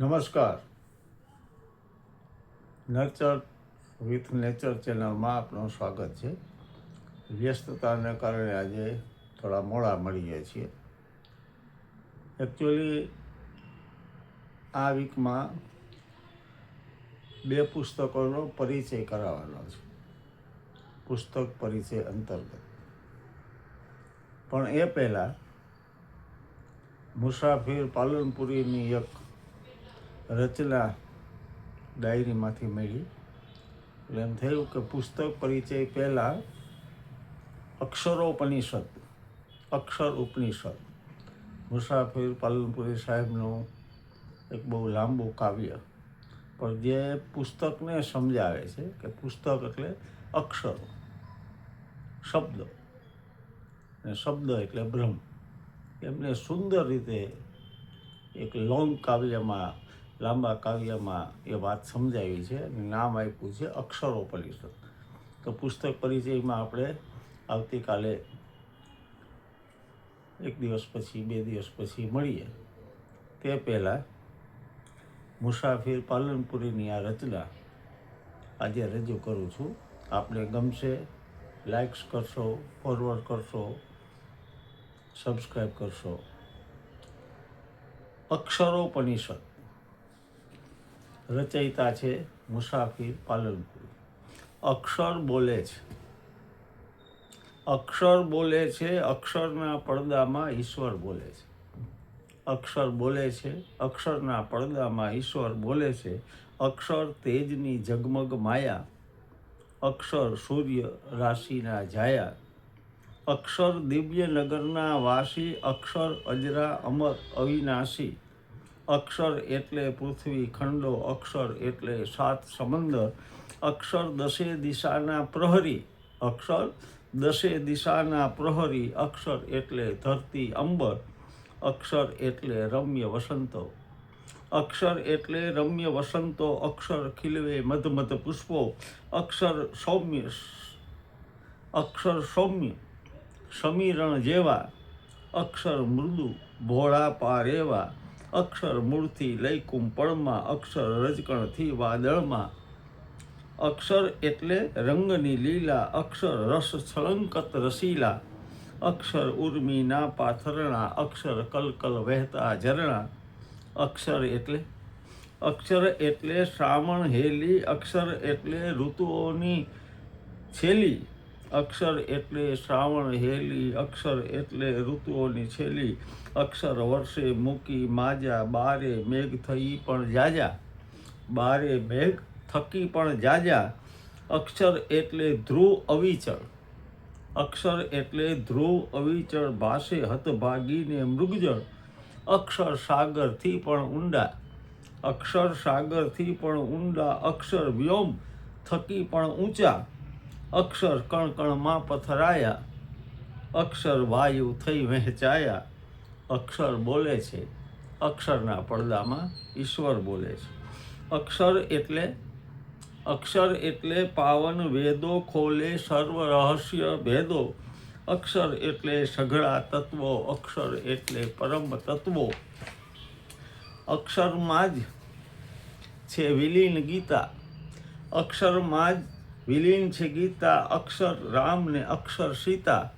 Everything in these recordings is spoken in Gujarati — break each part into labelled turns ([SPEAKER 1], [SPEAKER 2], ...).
[SPEAKER 1] નમસ્કાર. નર્ચર વિથ નેચર ચેનલમાં આપનું સ્વાગત છે. વ્યસ્તતાને કારણે આજે થોડા મોડા મળીએ છીએ. એકચ્યુઅલી આ વીકમાં બે પુસ્તકોનો પરિચય કરાવવાનો છે. પુસ્તક પરિચય અંતર્ગત. પણ એ પહેલાં મુસાફિર પાલનપુરીની એક રચના ડાયરીમાંથી મેળવી એટલે એમ થયું કે પુસ્તક પરિચય પહેલાં અક્ષરોપનિષદ અક્ષર ઉપનિષદ. મુસાફિર પાલનપુરી સાહેબનું એક બહુ લાંબુ કાવ્ય. પણ જે પુસ્તકને સમજાવે છે કે પુસ્તક એટલે અક્ષરો, શબ્દ. અને શબ્દ એટલે બ્રહ્મ. એમને સુંદર રીતે એક લોંગ કાવ્યમાં લાંબા કાવ્યમાં એ વાત સમજાવી છે અને નામ આપ્યું છે અક્ષરોપનિષદ. તો પુસ્તક પરિચયમાં આપણે આવતીકાલે એક દિવસ પછી, બે દિવસ પછી મળીએ. તે પહેલાં મુસાફિર પાલનપુરીની આ રચના આજે રજૂ કરું છું. આપણે ગમશે લાઇક્સ કરશો ફોરવર્ડ કરશો સબસ્ક્રાઈબ કરશો. અક્ષરોપનિષદ. રચયિતા છે મુસાફિર પાલનપુરી. અક્ષર બોલે છે. અક્ષર બોલે છે, અક્ષરના પડદામાં ઈશ્વર બોલે છે. અક્ષર બોલે છે, અક્ષરના પડદામાં ઈશ્વર બોલે છે. અક્ષર તેજની ઝગમગ માયા. અક્ષર સૂર્ય રાશિના જાયા. અક્ષર દિવ્ય નગરના વાસી, અક્ષર અજરા અમર અવિનાશી. અક્ષર એટલે પૃથ્વી, ખંડો, અક્ષર એટલે સાત સમંદર, અક્ષર દસે દિશાના પ્રહરી, અક્ષર દસે દિશાના પ્રહરી, અક્ષર એટલે ધરતી અંબર, અક્ષર એટલે રમ્ય વસંતો. અક્ષર એટલે રમ્ય વસંતો, અક્ષર ખીલવે મધ મધ પુષ્પો, અક્ષર સૌમ્ય અક્ષર સૌમ્ય સમીરણ જેવા, અક્ષર મૃદુ ભોળા પાર એવા અક્ષર મૂળથી લઈ કુંપળમાં અક્ષર રજકણથી વાદળમાં. અક્ષર એટલે રંગની લીલા અક્ષર રસ છળંકત રસીલા. અક્ષર ઉર્મિના પાથરણા, અક્ષર કલકલ વહેતા ઝરણા. અક્ષર એટલે? અક્ષર એટલે શ્રાવણ હેલી, અક્ષર એટલે ઋતુઓની છેલી. અક્ષર એટલે શ્રાવણ હેલી, અક્ષર એટલે ઋતુઓની છેલી, અક્ષર વર્ષે મૂકી માજા, બારે મેઘ થઈ પણ જાજા, બારે મેઘ થકી પણ જાજા, અક્ષર એટલે ધ્રુવ અવિચળ, અક્ષર એટલે ધ્રુવ અવિચળ ભાષે હતભાગીને મૃગજળ, અક્ષર સાગરથી પણ ઊંડા, અક્ષર સાગરથી પણ ઊંડા, અક્ષર વ્યોમ થકી પણ ઊંચા અક્ષર કણ કણમાં પથરાયા. અક્ષર વાયુ થઈ વહેંચાયા. અક્ષર બોલે છે. અક્ષરના પડદામાં ઈશ્વર બોલે છે. અક્ષર એટલે અક્ષર એટલે પાવન વેદો ખોલે સર્વ રહસ્ય ભેદો. અક્ષર એટલે સઘળા તત્વો, અક્ષર એટલે પરમ તત્વો. અક્ષરમાં જ છે વિલીન ગીતા. અક્ષરમાં જ વિલીન છે ગીતા, અક્ષર રામ ને અક્ષર સીતા.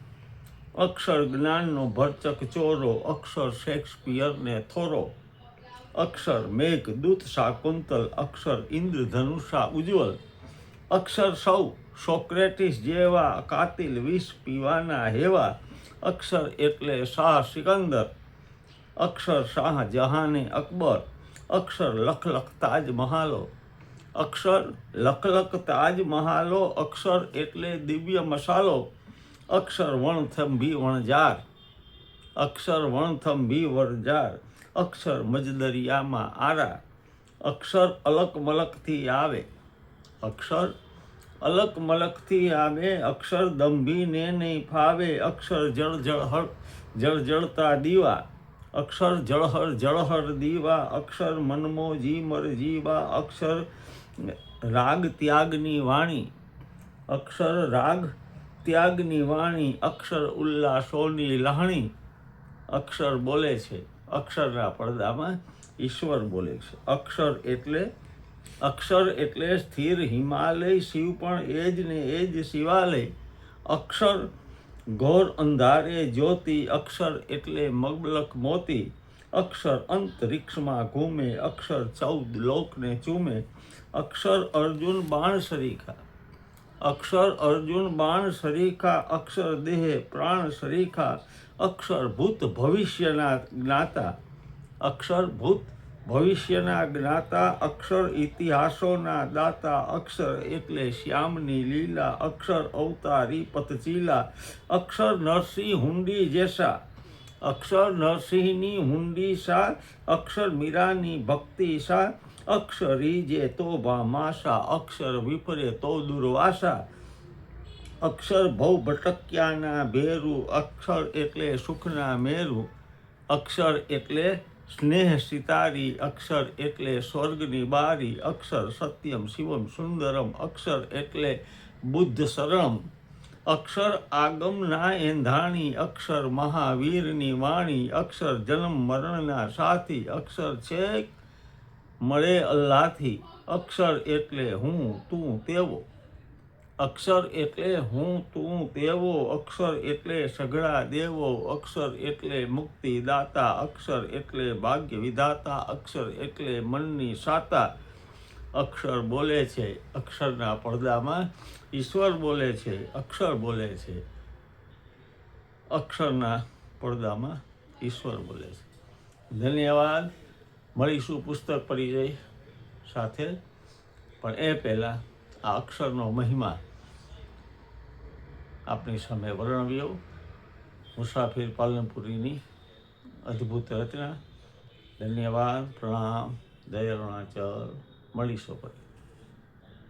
[SPEAKER 1] અક્ષર જ્ઞાનનો ભરચક ચોરો, અક્ષર શેક્સપિયર ને થોરો. અક્ષર મેઘ, દૂત શાકુંતલ અક્ષર ઇન્દ્રધનુષા ઉજ્જવલ. અક્ષર સૌ, સોક્રેટિસ જેવા, કાતિલ વિષ પીવાના હેવા. અક્ષર એટલે શાહ સિકંદર. અક્ષર શાહ જહાને અકબર. અક્ષર લખ લખ તાજ મહાલો. અક્ષર લખ તાજ મહાલો, અક્ષર એટલે દિવ્ય મસાલો. અક્ષર વણથંભી વણજાર અક્ષર વણથંભી વણજાર અક્ષર મજદરિયામાં આરા. અક્ષર અલક મલકથી આવે. અક્ષર અલક મલકથી આવે, અક્ષર દંભીને નહીં ફાવે. અક્ષર જળ જળહળ જળજળતા દીવા. અક્ષર જળહર જળહર દીવા. અક્ષર મનમો જીમર જીવા અક્ષર રાગ ત્યાગની વાણી, અક્ષર રાગ ત્યાગની વાણી, અક્ષર ઉલ્લાસોની લહણી, અક્ષર બોલે છે. અક્ષરના પડદામાં ઈશ્વર બોલે છે. અક્ષર એટલે અક્ષર એટલે સ્થિર હિમાલય, શિવ પણ એ જ ને એ જ શિવાલય. અક્ષર ઘોર અંધારે જ્યોતિ, અક્ષર એટલે મગલક મોતી. અક્ષર અંતરિક્ષમાં ઘૂમે, અક્ષર ચૌદ લોકને ચૂમે. અક્ષર અર્જુન બાણ સરીખા અક્ષર અર્જુન બાણ સરીખા અક્ષર દેહ પ્રાણ સરીખા અક્ષર ભૂત ભવિષ્યના જ્ઞાતા. અક્ષર ભૂત ભવિષ્યના જ્ઞાતા, અક્ષર ઇતિહાસોના દાતા, અક્ષર એટલે શ્યામની લીલા, અક્ષર અવતારી પતચીલા અક્ષર નરસિંહ હુંડી જેસા. અક્ષર નરસિંહની હુંડી સા, અક્ષર મીરાની ભક્તિ સા અક્ષરી જે તોભા માસા, અક્ષર વિપરે તો દુર્વાસા. અક્ષર ભવ ભટક્યાના ભેરું, અક્ષર એટલે સુખના મેરું. અક્ષર એટલે સ્નેહ સિતારી, અક્ષર એટલે સ્વર્ગની બારી. અક્ષર સત્યમ શિવમ સુંદરમ, અક્ષર એટલે બુદ્ધ શરમ. અક્ષર આગમના એંધાણી અક્ષર મહાવીરની વાણી. અક્ષર જન્મ મરણના સાથી. અક્ષર છેક મળે અલ્લાહથી. અક્ષર એટલે હું, તું, તેવો. અક્ષર એટલે હું, તું, તેવો. અક્ષર એટલે સઘળા દેવો. અક્ષર એટલે મુક્તિ દાતા અક્ષર એટલે ભાગ્ય વિધાતા અક્ષર એટલે મનની સાતા. અક્ષર બોલે છે. અક્ષરના પડદામાં ઈશ્વર બોલે છે. અક્ષર બોલે છે. અક્ષરના પડદામાં ઈશ્વર બોલે છે. ધન્યવાદ. મળીશું પુસ્તક પરિચય સાથે. પણ એ પહેલાં આ અક્ષરનો મહિમા આપણી સામે વર્ણવ્યો. મુસાફિર પાલનપુરીની અદ્ભુત રચના. ધન્યવાદ, પ્રણામ દય અરુણાચલ મળીશું ફરી.